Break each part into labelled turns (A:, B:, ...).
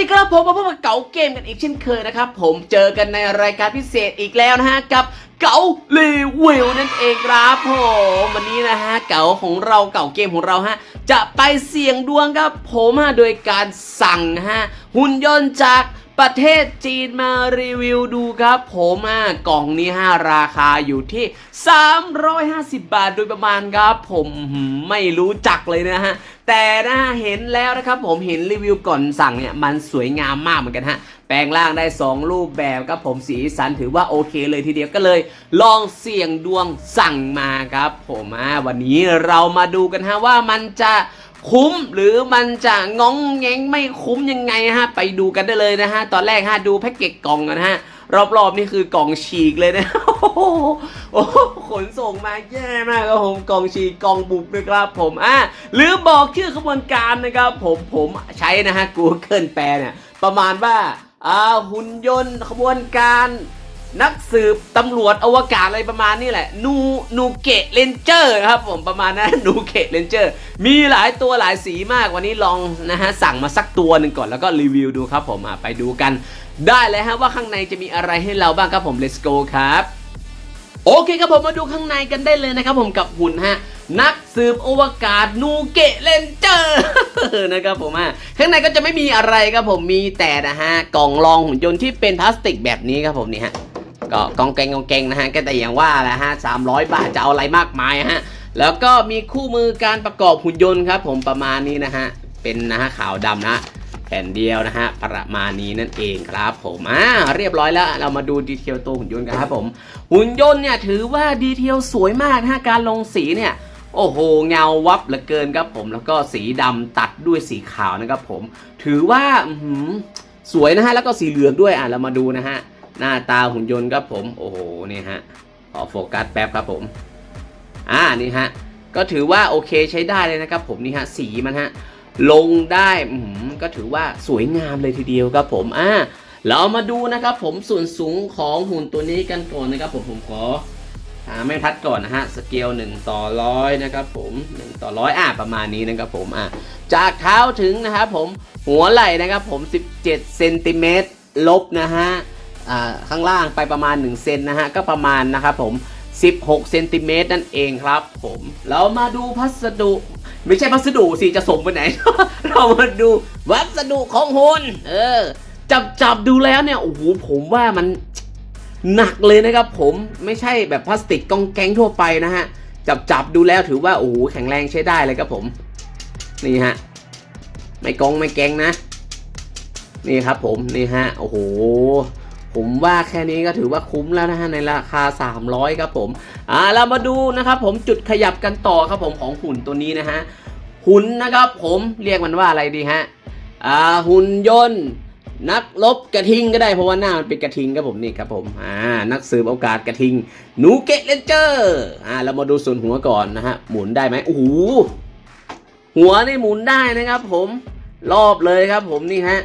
A: ดีครับผมมาพบกับเก๋าเกมกันอีกเช่นเคยนะครับ ผมเจอกันในรายการพิเศษอีกแล้วนะฮะกับเก๋าเลเวลนั่นเองครับผมวันนี้นะฮะเก๋าของเราเก๋าเกมของเราฮะจะไปเสี่ยงดวงครับผมฮะโดยการสั่งฮะหุ่นยนต์จาก ประเทศจีนมารีวิวดูครับผมอะกล่องนี้ฮะราคาอยู่ที่ 350 บาทโดยประมาณครับ ผมไม่รู้จักเลยนะฮะแต่นะฮะเห็นแล้วนะครับผมเห็นรีวิวก่อนสั่งเนี่ยมันสวยงามมากเหมือนกันฮะแปลงร่างได้ 2 รูปแบบครับผมสีสันถือว่าโอเคเลยทีเดียวก็เลย ลองเสี่ยงดวงสั่งมาครับ ผมอะวันนี้เรามาดูกันฮะว่ามันจะ คุ้มหรือมันจะงองแงงไม่คุ้มยังไงฮะ ไปดูกันได้เลยนะฮะ ตอนแรกฮะดูแพ็กเกจกล่องกันนะฮะ รอบๆนี่คือกล่องฉีกเลยนะโอ้โหโอ้ขนส่งมาแย่มากครับผมกล่องฉีกกล่องบุกนะครับผมอะหรือบอกชื่อขบวนการนะครับผมผมใช้นะฮะ Google แปลเนี่ยประมาณว่าอ่าหุ่นยนต์ขบวนการ นักสืบตำรวจอวกาศอะไรประมาณนี้แหละ นูนูเกะเลนเจอร์ครับผมประมาณนั้นนูเกะเลนเจอร์มีหลายตัวหลายสีมากวันนี้ลองนะฮะสั่งมาสักตัวหนึ่งก่อนแล้วก็รีวิวดูครับผมไปดูกัน ได้เลยฮะว่าข้างในจะมีอะไรให้เราบ้างครับผม let's go ครับโอเคครับผมมาดูข้างในกันได้เลยนะครับผมกับหุ่นฮะนักสืบอวกาศนูเกะเลนเจอร์นะครับผมอะข้างในก็จะไม่มีอะไรครับผมมีแต่นะฮะกล่องรองหุ่นยนต์ที่เป็นพลาสติกแบบนี้ครับผมนี่ฮะ ก็กองแกงกองแกงนะฮะก็แต่อย่างว่าแหละฮะสามร้อยบาทจะเอาอะไรมากมายฮะแล้วก็มีคู่มือการประกอบหุ่นยนต์ครับผมประมาณนี้นะฮะเป็นนะฮะขาวดำนะแผ่นเดียวนะฮะประมาณนี้นั่นเองครับผมอ่าเรียบร้อยแล้วเรามาดูดีเทลตัวหุ่นยนต์กันครับผม หุ่นยนต์เนี่ยถือว่าดีเทลสวยมากนะฮะการลงสีเนี่ยโอ้โหเงาวับเหลือเกินครับผมแล้วก็สีดำตัดด้วยสีขาวนะครับผม ถือว่าอื้อหือสวยนะฮะแล้วก็สีเหลืองด้วยอะเรามาดูนะฮะ หน้าตาหุ่นยนต์ครับผม โอ้โหนี่ฮะขอโฟกัสแป๊บครับผม อ่านี่ฮะก็ถือว่าโอเคใช้ได้เลยนะครับผมนี่ฮะสีมันฮะลงได้อือหือก็ถือว่าสวยงามเลยทีเดียวครับผมอ่าเรามาดูนะครับผมส่วนสูงของหุ่นตัวนี้กันก่อนนะครับผมผมขอหาแม่พัดก่อนนะฮะสเกล1ต่อร้อยนะครับผม1ต่อร้อยอ่าประมาณนี้นะครับผมอ่าจากเท้าถึงนะครับผมหัวไหล่นะครับผม 17เซนติเมตรลบนะฮะ ข้างล่างไปประมาณ1เซนนะฮะก็ประมาณนะครับผม 16เซนติเมตรนั่นเองครับผมเรามาดูพัสดุไม่ใช่พัสดุสิจะสมไปไหน เรามาดูวัสดุของหุ่นเออจับจับดูแล้วเนี่ยโอ้โหผมว่ามันหนักเลยนะครับผมไม่ใช่แบบพลาสติกกองแกงทั่วไปนะฮะจับจับดูแล้วถือว่าโอ้โหแข็งแรงใช้ได้เลยครับผมนี่ฮะไม่กองไม่แกงนะ นี่ครับผมนี่ฮะโอ้โห ผมว่าแค่นี้ก็ถือว่าคุ้มแล้วนะฮะในราคา 300 ครับผมอ่าเรามาดูนะครับผมจุดขยับกันต่อครับผมของหุ่นตัวนี้นะฮะหุ่นนะครับผมเรียกมันว่าอะไรดีฮะอ่าหุ่นยนต์นักลบกระทิงก็ได้เพราะว่าหน้ามันเป็นกระทิงครับผมนี่ครับผมอ่านักสืบโอกาสกระทิงหนูเกตเลนเจอร์อ่าเรามาดูส่วนหัวก่อนนะฮะหมุนได้ไหมโอ้โหหัวนี่หมุนได้นะครับผมรอบเลยครับผมนี่ฮะ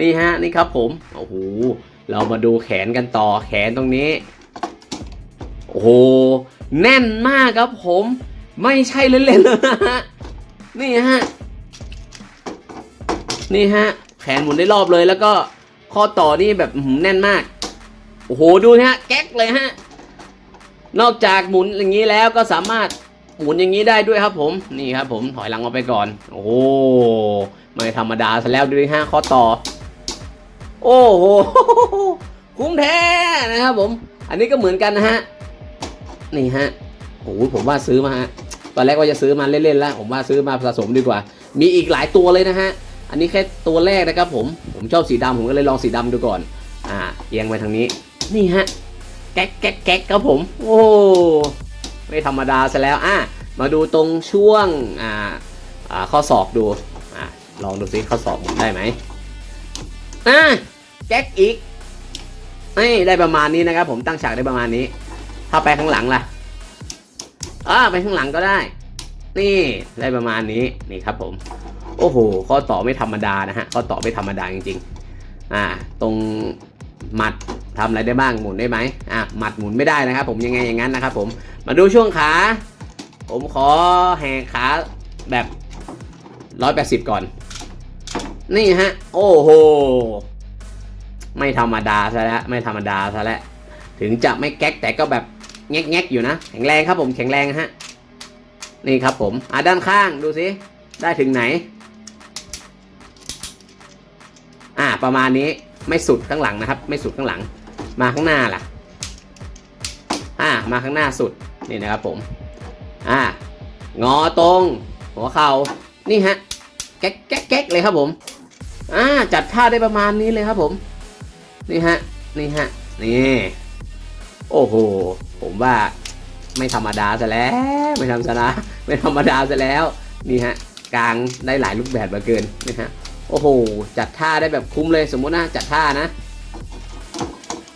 A: นี่ฮะนี่ครับผมโอ้โหเรามาดูแขนกันต่อแขนตรงนี้ โอ้โหแน่นมากครับผม ไม่ใช่เล่นๆเลยนะฮะนี่ฮะนี่ฮะแขนหมุนได้รอบเลยแล้วก็ข้อต่อนี่แบบแน่นมาก โอ้โหดูนะฮะแก๊กเลยฮะนอกจากหมุนอย่างนี้แล้วก็สามารถหมุนอย่างนี้ได้ด้วยครับผมนี่ครับผมถอยหลังออกไปก่อน โอ้ไม่ธรรมดาซะแล้วดูฮะข้อต่อ โอ้โหคุ้มแท้นะครับผม อันนี้ก็เหมือนกันนะฮะ นี่ฮะโอ้โหผมว่าซื้อมาฮะ ตอนแรกว่าจะซื้อมาเล่นๆแล้ว ผมว่าซื้อมาสะสมดีกว่า มีอีกหลายตัวเลยนะฮะ อันนี้แค่ตัวแรกนะครับผม ผมชอบสีดำผมก็เลยลองสีดำดูก่อน อ่า เอียงไปทางนี้ นี่ฮะ แก๊กแก๊กแก๊กครับผม โอ้ไม่ธรรมดาซะแล้ว อะ มาดูตรงช่วง อ่า อ่า ข้อศอกดู อ่าลองดูซิข้อศอกผมได้ไหมอะ แก๊กอีกนี่ได้ประมาณนี้นะครับผมตั้งฉากได้ประมาณนี้ ถ้าไปข้างหลังล่ะอ่าไปข้างหลังก็ได้ นี่ได้ประมาณนี้นี่ครับผม โอ้โห ข้อต่อไม่ธรรมดานะฮะข้อต่อไม่ธรรมดาจริงๆ อ่า ตรงหมัดทำอะไรได้บ้างหมุนได้ไหมอะหมัดหมุนไม่ได้นะครับผมยังไงอย่างนั้นนะครับผมมาดูช่วงขา ผมขอแหกขาแบบร้อยแปดสิบก่อน นี่ฮะ โอ้โห ไม่ธรรมดาซะแล้วไม่ธรรมดาซะแล้วถึงจะไม่แก๊กแต่ก็แบบแงกๆอยู่นะ แข็งแรงครับผมแข็งแรงฮะนี่ครับผมอะด้านข้างดูสิได้ถึงไหน อ่าประมาณนี้ไม่สุดข้างหลังนะครับ ไม่สุดข้างหลัง มาข้างหน้าล่ะ อ่ามาข้างหน้าสุดนี่นะครับผม อ่างอตรง หัวเข่านี่ฮะแก๊กแก๊กแก๊กเลยครับผม อ่าจัดท่าได้ประมาณนี้เลยครับผม นี่ฮะ นี่ฮะ นี่ โอ้โห ผมว่าไม่ธรรมดาซะแล้ว ไม่ธรรมดาไม่ธรรมดาซะแล้ว นี่ฮะ กลางได้หลายรูปแบบเหลือเกินนะฮะ โอ้โห จัดท่าได้แบบคุ้มเลยสมมุตินะ จัดท่านะ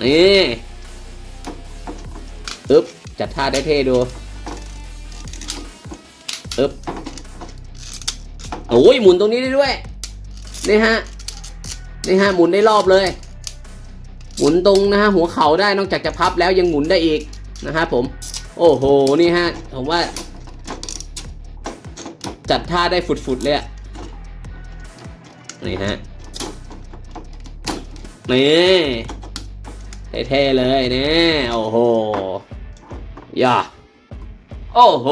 A: นี่อึ๊บ จัดท่าได้เท่ดูอึ๊บโอ้ยหมุนตรงนี้ได้ด้วย นี่ฮะ นี่ฮะ หมุนได้รอบเลย หมุนตรงนะฮะหัวเข่าได้นอกจากจะพับแล้วยังหมุนได้อีกนะฮะผม โอ้โหนี่ฮะผมว่า จัดท่าได้ฝุดๆเลยอะนี่ฮะนี่เท่ๆเลยนี่โอ้โหย่าโอ้โห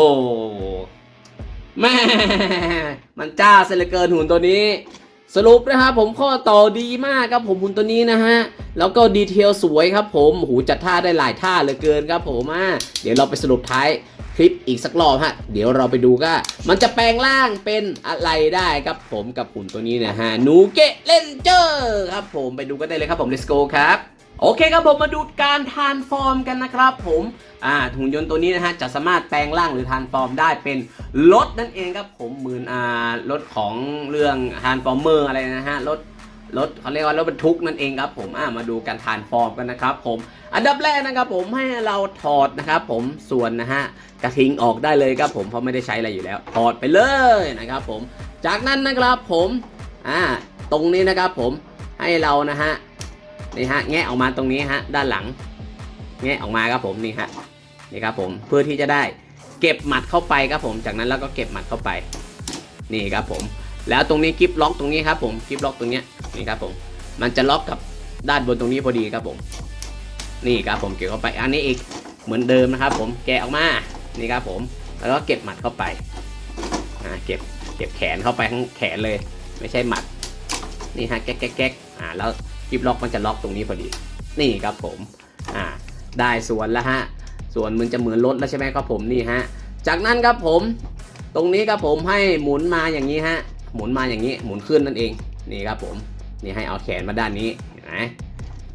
A: แม่มันจ้าเสยเลเกินหุ่นตัวนี้ สรุปนะครับผมข้อต่อดีมากครับผมหุ่นตัวนี้นะฮะ แล้วก็ดีเทลสวยครับผมหูจัดท่าได้หลายท่าเหลือเกินครับผมอะเดี๋ยวเราไปสรุปท้ายคลิปอีกสักรอบฮะ เดี๋ยวเราไปดูก็มันจะแปลงร่างเป็นอะไรได้ครับผมกับหุ่นตัวนี้นะฮะนูเกะเลนเจอร์ครับผมไปดูกันได้เลยครับผม let's go ครับ โอเคครับผมมาดูการทานฟอร์มกันนะครับผมอ่าหุ่นยนต์ตัวนี้นะฮะจะสามารถแปลงร่างหรือทานฟอร์มได้เป็นรถนั่นเองครับผมเหมือนอ่ารถของเรื่องทานฟอร์เมอร์อะไรนะฮะรถรถเขาเรียกว่ารถบรรทุกนั่นเองครับผมอ่ามาดูการทานฟอร์มกันนะครับผมอันดับแรกนะครับผมให้เราถอดนะครับผมส่วนนะฮะกระทิงออกได้เลยครับผมเพราะไม่ได้ใช้อะไรอยู่แล้ว ถอดไปเลยนะครับผมจากนั้นนะครับผมอ่าตรงนี้นะครับผมให้เรานะฮะ นี่ฮะแงะออกมาตรงนี้ฮะด้านหลัง แงะออกมาครับผมนี่ฮะนี่ครับผมเพื่อที่จะได้เก็บหมัดเข้าไปครับผม จากนั้นแล้วก็เก็บหมัดเข้าไป นี่ครับผม แล้วตรงนี้กิฟล็อกตรงนี้ครับผมกิฟล็อกตรงเนี้ยนี่ครับผม มันจะล็อกกับด้านบนตรงนี้พอดีครับผม นี่ครับผมเก็บเข้าไปอันนี้อีกเหมือนเดิมนะครับ ผมแกะออกมานี่ครับผม แล้วก็เก็บหมัดเข้าไปอ่าเก็บเก็บแขนเข้าไปทั้งแขนเลย ไม่ใช่หมัด นี่ฮะแก๊กแก๊กแก๊กอ่าแล้ว กิฟล็อกมันจะล็อกตรงนี้พอดี นี่ครับผมอ่าได้ส่วนแล้วฮะส่วนมันจะเหมือนรถแล้วใช่ไหมครับผมนี่ฮะจากนั้นครับผม ตรงนี้ครับผมให้หมุนมาอย่างนี้ฮะหมุนมาอย่างนี้หมุนขึ้นนั่นเองนี่ครับผมนี่ให้เอาแขนมาด้านนี้เห็นไหม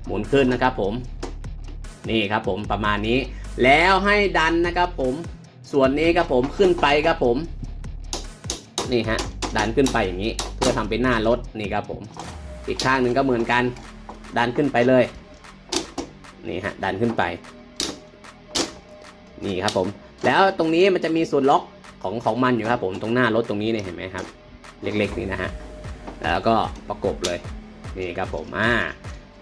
A: หมุนขึ้นนะครับผม นี่ครับผมประมาณนี้ แล้วให้ดันนะครับผม ส่วนนี้ครับผมขึ้นไปครับผม นี่ฮะดันขึ้นไปอย่างนี้ เพื่อทำเป็นหน้ารถนี่ครับผม อีกข้างหนึ่งก็เหมือนกัน ดันขึ้นไปเลย นี่ฮะ ดันขึ้นไป นี่ครับผม แล้วตรงนี้มันจะมีส่วนล็อกของของมันอยู่ครับผม ตรงหน้ารถตรงนี้เนี่ยเห็นไหมครับ เล็กๆนี่นะฮะ แล้วก็ประกบเลย นี่ครับผม อ่า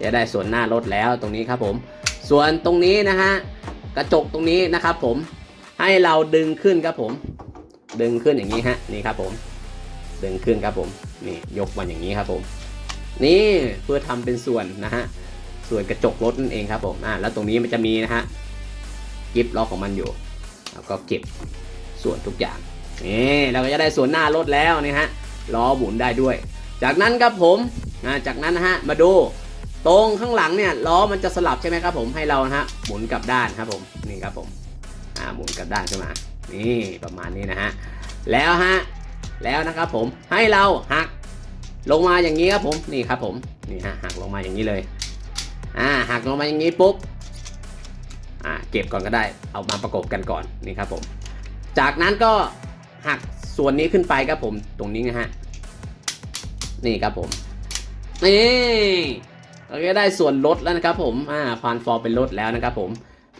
A: จะได้ส่วนหน้ารถแล้วตรงนี้ครับผม ส่วนตรงนี้นะฮะ กระจกตรงนี้นะครับผม ให้เราดึงขึ้นครับผม ดึงขึ้นอย่างนี้ฮะ นี่ครับผม ดึงขึ้นครับผม นี่ยกมันอย่างนี้ครับผม นี่เพื่อทำเป็นส่วนนะฮะส่วนกระจกรถนั่นเองครับผมอ่าแล้วตรงนี้มันจะมีนะฮะกิฟล็อกของมันอยู่ แล้วก็เก็บส่วนทุกอย่างนี่เราก็จะได้ส่วนหน้ารถแล้วนี่ฮะล้อหมุนได้ด้วย จากนั้นครับผมอ่าจากนั้นนะฮะมาดูตรงข้างหลังเนี่ยล้อมันจะสลับใช่ไหมครับผมให้เรานะฮะหมุนกลับด้านครับผมนี่ครับผมอ่าหมุนกลับด้านขึ้นมานี่ประมาณนี้นะฮะแล้วฮะแล้วนะครับผมให้เราหัก ลงมาอย่างนี้ครับผมนี่ครับผมนี่ฮะหักลงมาอย่างนี้เลยอ่าหักลงมาอย่างนี้ปุ๊บอ่าเก็บก่อนก็ได้เอามาประกบกันก่อนนี่ครับผม จากนั้นก็หักส่วนนี้ขึ้นไปครับผมตรงนี้นะฮะนี่ครับผมนี่เราก็ได้ส่วนลดแล้วนะครับผมอ่าพานฟอร์เป็นลดแล้วนะครับผม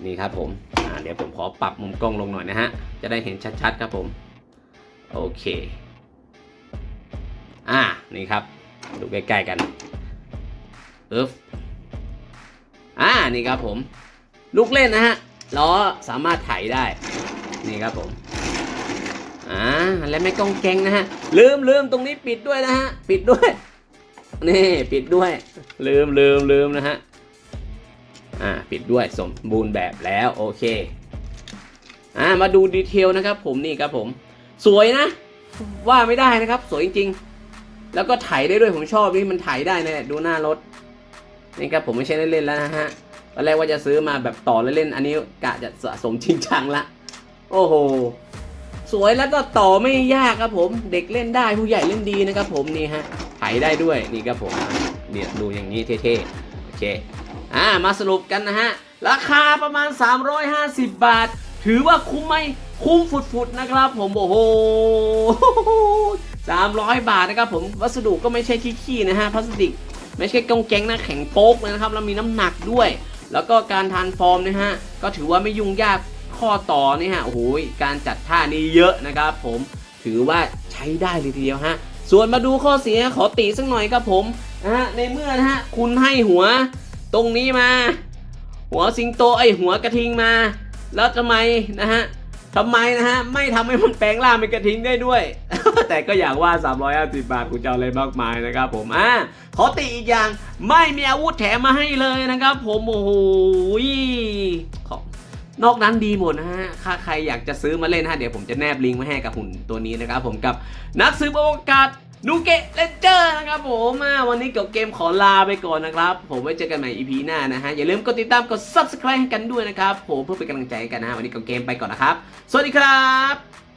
A: นี่ครับผมอ่าเดี๋ยวผมขอปรับมุมกล้องลงหน่อยนะฮะจะได้เห็นชัดๆครับผมโอเค อ่านี่ครับ ดูใกล้ๆกันอึ๊บอ่านี่ครับผม ลูกเล่นนะฮะล้อสามารถไถได้นี่ครับผมอ่าและไม่กองแกงนะฮะลืมลืมตรงนี้ปิดด้วยนะฮะปิดด้วยนี่ปิดด้วย ลืมลืมลืมนะฮะอ่าปิดด้วยสมบูรณ์แบบแล้วโอเคอ่ามาดูดีเทลนะครับผมนี่ครับผม สวยนะ ว่าไม่ได้นะครับ สวยจริงๆ แล้วก็ถ่ายได้ด้วยผมชอบนี่มันถ่ายได้นะเนี่ยดูหน้ารถนี่ครับผมไม่ใช่เล่นๆแล้วนะฮะตอนแรกว่าจะซื้อมาแบบต่อเล่นๆอันนี้กะจะสะสมจริงจังละ โอ้โหสวยแล้วก็ต่อไม่ยากครับผมเด็กเล่นได้ผู้ใหญ่เล่นดีนะครับผมนี่ฮะไถได้ด้วยนี่ครับผมเนี่ยดูอย่างนี้เท่ๆโอเคอ่ามาสรุปกันนะฮะราคาประมาณ 350 บาท ถือว่าคุ้มไหมคุ้มฟุดๆนะครับผมโอ้โห 300 บาทนะครับผมวัสดุก็ไม่ใช่ขี้ๆนะฮะพลาสติก ไม่ใช่กองแกงนะแข็งโป๊กเลยนะครับแล้วมีน้ำหนักด้วย แล้วก็การทานฟอร์มนะฮะก็ถือว่าไม่ยุ่งยากข้อต่อนี่ฮะโอ้โหการจัดท่านี้เยอะนะครับผมถือว่าใช้ได้เลยทีเดียวฮะส่วนมาดูข้อเสียขอตีสักหน่อยครับผมนะฮะในเมื่อนะฮะคุณให้หัวตรงนี้มา หัวสิงโตไอหัวกระทิงมา แล้วทำไมนะฮะ ทำไมนะฮะ ไม่ทำให้มันแปลงร่างเป็นกระทิงได้ด้วย แต่ก็อยากว่า 350 บาทคุณจะเอาอะไรมากมายนะครับผม อ่าขอติอีกอย่าง ไม่มีอาวุธแถมมาให้เลยนะครับผมโอ้โหขอนอกนั้นดีหมดนะฮะถ้าใครอยากจะซื้อมาเล่นฮะ เดี๋ยวผมจะแนบลิงก์ไว้ให้กับหุ่นตัวนี้นะครับผมกับนักสืบอวกาศ นูเกะเลนเจอร์นะครับผมอ่าวันนี้กับเกมขอลาไปก่อนนะครับ ผมไว้เจอกันใหม่ EP หน้านะฮะ อย่าลืมกดติดตามกด subscribe ให้กันด้วยนะครับผมเพื่อเป็นกำลังใจกันนะ วันนี้เกับเกมไปก่อนนะครับ สวัสดีครับ